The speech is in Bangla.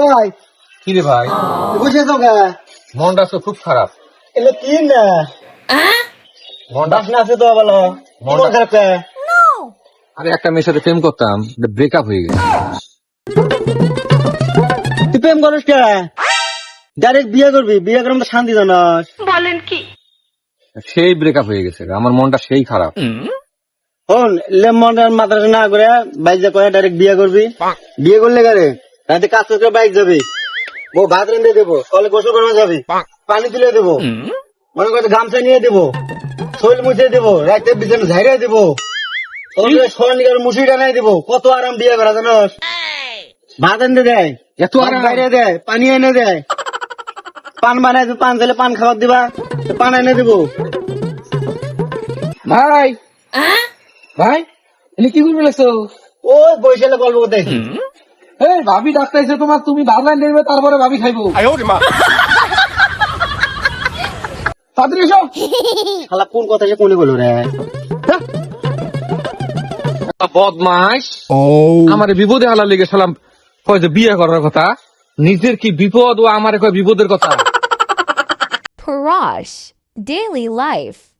ভাই। কি রে ভাই? বুঝে তো গা মনটা তো খুব খারাপ। এলে কি না? মনটা বাসনা আছে তো বলো। মনটা- খারাপ আরে একটা মেয়ের সাথে প্রেম করতাম ব্রেকআপ হয়ে গেছে। তুই প্রেম করিস কে? ডাইরেক্ট বিয়ে করবি বিয়ে করে আমাদের শান্তি জানাস কি? সেই ব্রেকআপ হয়ে গেছে আমার মনটা সেই খারাপ। হন লেমন মাদ্রাসা না করে বাইক করে ডাইরেক্ট বিয়ে করবি। বিয়ে করলে গারে রাতে কাজ করে বাইক যাবি। ও ভাত রেঁধে দেবো কলে গোসল যাবি। পানি তুলে দেবো। মনে করতে গামছা নিয়ে দেবো। শৈল মুছে দেবো রাতে বিছানা ঝাইরে দেবো। মুসি টানাই দেবো। কত আরাম বিয়ে করা জানোস? ভাত এনে দেয় এত আরাম? বাইরে দেয় পানি এনে দেয়। পান বানাই দেবো পান খেলে পান খাবার দিবা পান এনে দেবো। ভাই। ভাই এনে কি করে লাগছো ও বৈশালে গল্প করতে এই ভাবি ডাক্তার এসে তোমার তুমি বাবলাই নেবে তারপরে ভাবি খাইবো। তাড়াতাড়ি এসো। শালা কোন কথা সে কোনে বলো রে? বদমাস আমার বিপদে লেগে সালাম কয় যে বিয়ে করার কথা। নিজের কি বিপদ ও আমার কয় বিপদের কথা। Parash. Daily life.